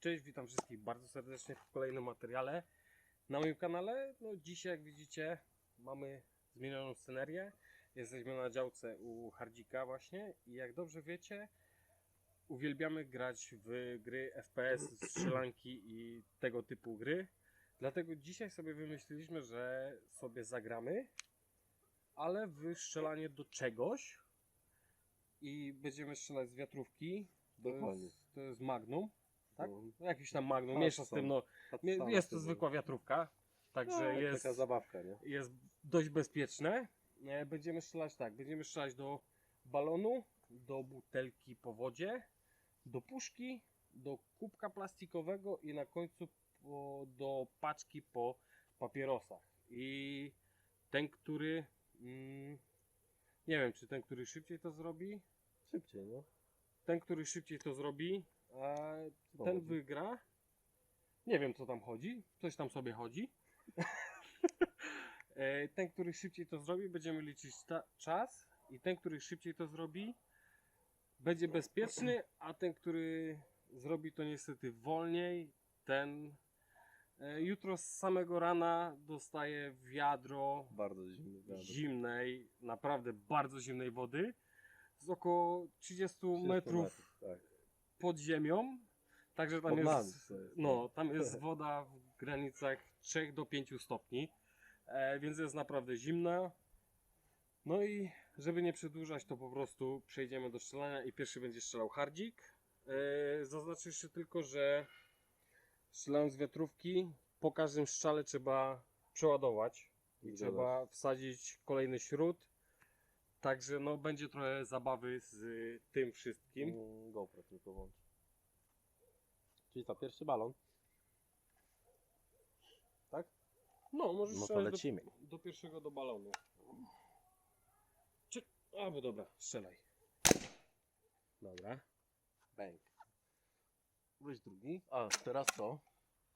Cześć, witam wszystkich bardzo serdecznie w kolejnym materiale na moim kanale. No dzisiaj jak widzicie mamy zmienioną scenerię. Jesteśmy na działce u Hardzika właśnie i jak dobrze wiecie uwielbiamy grać w gry FPS, strzelanki i tego typu gry. Dlatego dzisiaj sobie wymyśliliśmy, że sobie zagramy, ale w strzelanie do czegoś i będziemy strzelać z wiatrówki. To Dokładnie. jest, to jest Magnum. Tak? No, No, Jakiś tam Magnum, Tak, mniejsza z tym, no, jest to sobie. zwykła wiatrówka, także No, jest, Taka zabawka, nie? jest dość bezpieczne. E, Będziemy strzelać tak, będziemy strzelać do balonu, do butelki po wodzie, do puszki, do kubka plastikowego i na końcu po, do paczki po papierosach. I ten, który, mm, nie wiem, czy ten, który szybciej to zrobi, Szybciej, no. ten, który szybciej to zrobi, Co ten wygra. Nie wiem, co tam chodzi. Coś tam sobie chodzi. E, ten, który szybciej to zrobi, będziemy liczyć czas. I ten, który szybciej to zrobi, będzie bezpieczny, a ten, który zrobi to niestety wolniej, ten e, jutro z samego rana dostaje wiadro wiatr. zimnej, naprawdę bardzo zimnej wody z około 30 30 metrów Tak. Pod ziemią. Także tam Pod nami jest, to jest, no, tam jest woda w granicach 3 do 5 stopni, e, więc jest naprawdę zimna. No i żeby nie przedłużać, to po prostu przejdziemy do strzelania i pierwszy będzie strzelał hardzik. E, zaznaczę jeszcze tylko, że strzelając z wiatrówki, po każdym strzale trzeba przeładować i trzeba wsadzić kolejny śrut. Także no, będzie trochę zabawy z tym wszystkim. Mm, GoPro tylko włącz. Czyli to pierwszy balon. Tak? No, możesz No to strzelać lecimy. do, do pierwszego do balonu. Czy... A, bo dobra, strzelaj. Dobra. Bang. Weź drugi. A, teraz co?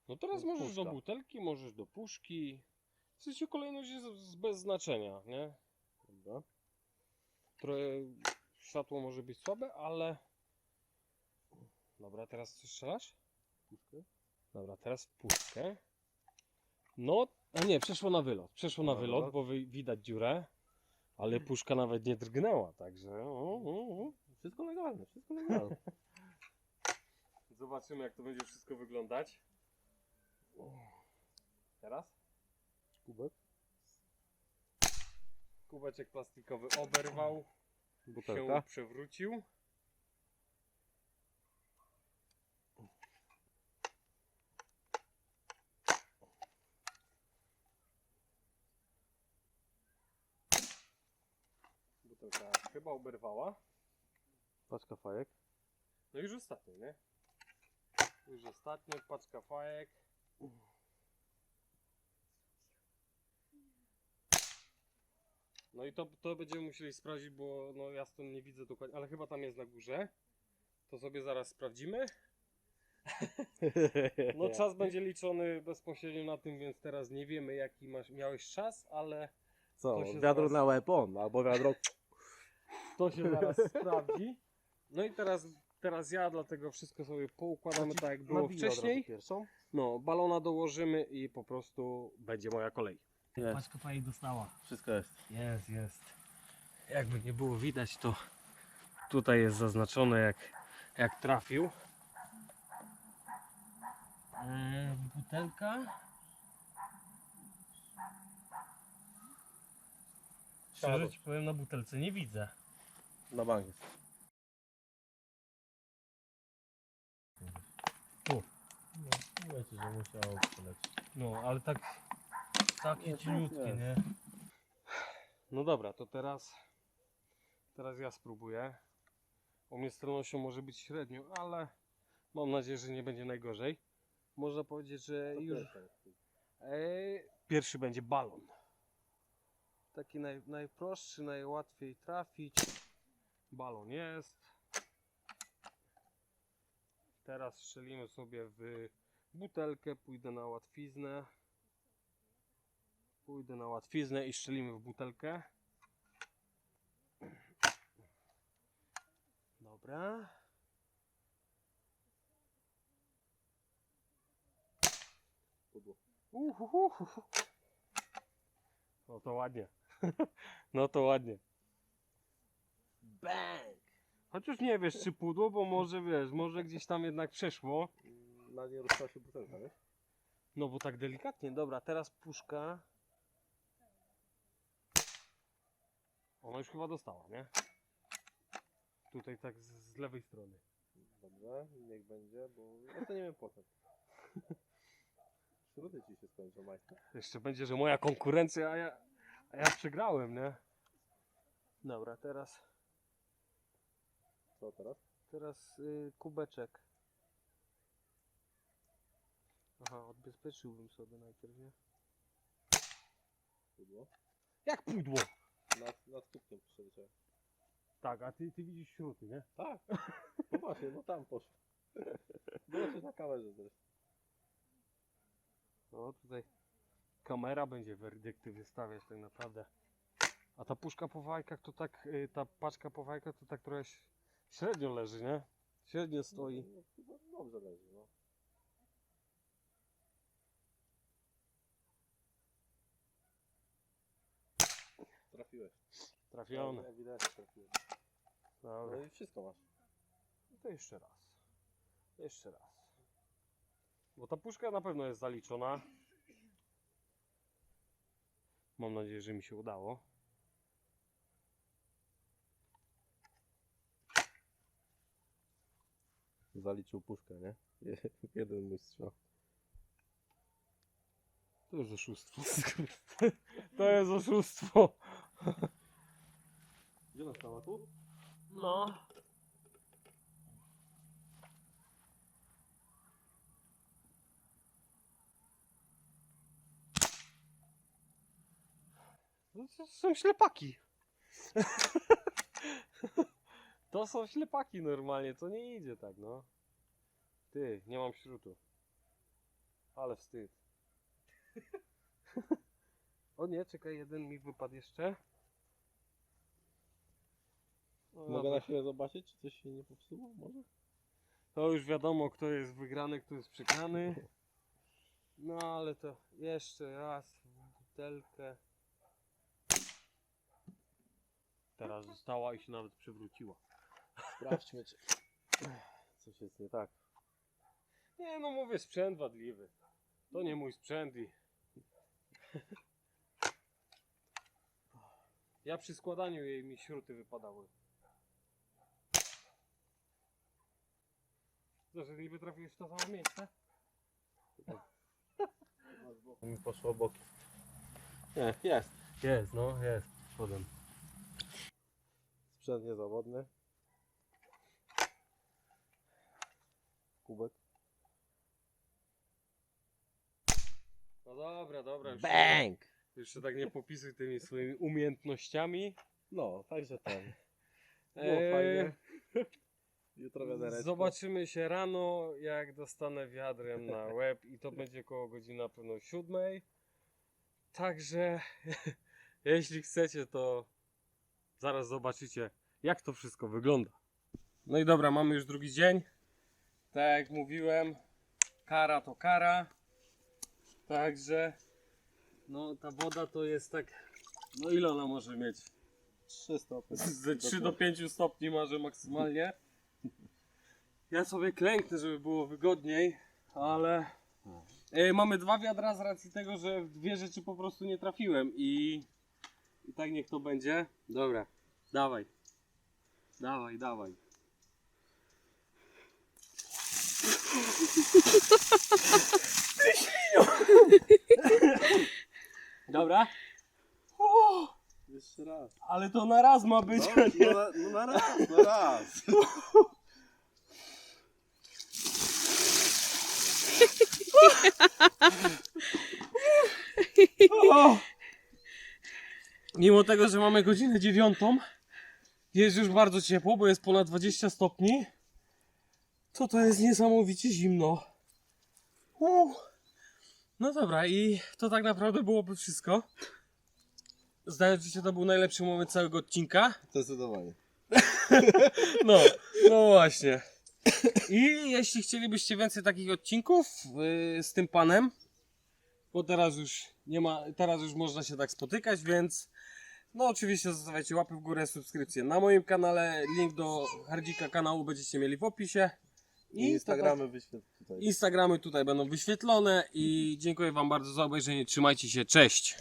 No teraz To możesz do puszka. butelki, możesz do puszki. W sensie kolejność jest z- bez znaczenia, nie? Dobra. Trochę światło może być słabe, ale... Dobra, teraz co strzelasz? Puszkę. Dobra, teraz puszkę. No, a nie, przeszło na wylot. Przeszło na Na wylot, wylot. bo wy, widać dziurę. Ale puszka nawet nie drgnęła, także... o, o, o. Wszystko legalne, wszystko legalne. Zobaczymy, jak to będzie wszystko wyglądać. Teraz? Kubek. Kubeczek plastikowy oberwał, się Butelka. przewrócił. Butelka chyba oberwała. Paczka fajek. No już ostatnio, nie? Już ostatnio, paczka fajek. No i to, to będziemy musieli sprawdzić, bo no ja stąd nie widzę dokładnie, ale chyba tam jest na górze. To sobie zaraz sprawdzimy. No czas będzie liczony bezpośrednio na tym, więc teraz nie wiemy jaki masz, miałeś czas, ale Co? to się Wiadro zaraz- na łeb on, albo wiadro... to się zaraz sprawdzi. No i teraz, teraz ja dlatego wszystko sobie poukładamy tak jak było Nabiję od razu wcześniej. Pierwszą. No, balona dołożymy i po prostu będzie moja kolej. Jest. Paczka fajnie dostała. Wszystko jest. Jest, jest. Jakby nie było widać, to tutaj jest zaznaczone jak, jak trafił. Eee, butelka. Szczerze ci powiem, na butelce nie widzę. Na bank jest. Wiecie, że musiało polecieć. No, ale tak takie Nie, cieniutkie, tak jest. nie? No dobra, to teraz teraz ja spróbuję. U mnie z celnością może być średnio, ale mam nadzieję, że nie będzie najgorzej. Można powiedzieć, że To już e, pierwszy będzie balon. Taki naj, najprostszy, najłatwiej trafić. Balon jest. Teraz strzelimy sobie w butelkę, pójdę na łatwiznę. Pójdę na łatwiznę i strzelimy w butelkę. Dobra. Uhuhu. No to ładnie. No to ładnie. Bang! Chociaż nie wiesz czy pudło, bo może wiesz, może gdzieś tam jednak przeszło. Na nie ruszyła się butelka, wiesz? No bo tak delikatnie. Dobra, teraz puszka. Ona już chyba dostała, nie? Tutaj tak z, z lewej strony. Dobrze, niech będzie, bo ja to nie wiem potem. Śruty ci się skończą, majster. Jeszcze będzie, że moja konkurencja, a ja, a ja przegrałem, nie? Dobra, teraz, Co teraz? teraz y, kubeczek. Aha, odbezpieczyłbym sobie najpierw, nie? Pudło. Jak pudło? Nad, nad kubkiem przeleciałem. Tak, a ty, ty widzisz śruty, nie? Tak. No właśnie, no tam poszło. Było coś na kamerze zresztą. No tutaj kamera będzie werdykty wystawiać tak naprawdę. A ta puszka po wajkach to tak, y, ta paczka po wajkach to tak trochę ś- średnio leży, nie? Średnio stoi. No, chyba dobrze leży, no. Trafiłeś. Trafione. Ewidentnie trafiłeś. Dobra. No i wszystko masz. No to jeszcze raz. Jeszcze raz. Bo ta puszka na pewno jest zaliczona. Mam nadzieję, że mi się udało. Zaliczył puszkę, nie? Jeden mój strzał. To jest oszustwo. To jest oszustwo. Gdzie ona stała? Tu? No. No to są ślepaki. To są ślepaki normalnie, to nie idzie tak, no. Ty, nie mam śrutu. Ale wstyd. O nie, czekaj, jeden mi wypadł jeszcze. No Mogę dobra. na siebie zobaczyć, czy coś się nie popsuło? Może? To już wiadomo, kto jest wygrany, kto jest przegrany. No ale to jeszcze raz w butelkę. Teraz została i się nawet przewróciła. Sprawdźmy, czy coś jest nie tak. Nie no mówię, sprzęt wadliwy. To nie mój sprzęt i... Ja przy składaniu jej mi śruty wypadały. To, że niby trafiłeś w to samo miejsce? Mi poszło boki. Nie, jest. Jest, no jest. Potem. Sprzęt niezawodny. Kubek. No dobra, dobra. Już Bang! Jeszcze tak nie popisuj tymi swoimi umiejętnościami. No, także ten. Było Eee, fajnie. Jutro wiadereczko. Zobaczymy się rano, jak dostanę wiadrem na łeb i to będzie koło godziny na pewno siódmej. Także jeśli chcecie, to zaraz zobaczycie, jak to wszystko wygląda. No i dobra, mamy już drugi dzień. Tak jak mówiłem, kara to kara. Także no ta woda to jest tak, no ile ona może mieć? 3 stopnie. Ze 3 do 5 stopni może maksymalnie. Ja sobie klęknę, żeby było wygodniej, ale e, mamy dwa wiadra z racji tego, że w dwie rzeczy po prostu nie trafiłem i, i tak niech to będzie. Dobra, dawaj. Dawaj, dawaj. Dobra. Jeszcze raz. ale to na raz ma być. No, no, na, no na raz, na raz. O! Mimo tego, że mamy godzinę dziewiątą, jest już bardzo ciepło, bo jest ponad 20 stopni, to to jest niesamowicie zimno. Uuu. No dobra, i to tak naprawdę byłoby wszystko. Zdaje się, to był najlepszy moment całego odcinka. Zdecydowanie. No, no właśnie. I jeśli chcielibyście więcej takich odcinków yy, z tym panem, bo teraz już nie ma, teraz już można się tak spotykać, więc no oczywiście zostawiajcie łapy w górę, subskrypcję na moim kanale, link do Hardzika kanału będziecie mieli w opisie. I Instagramy wyświetl tutaj. tak, Instagramy tutaj będą wyświetlone i dziękuję Wam bardzo za obejrzenie, trzymajcie się, cześć!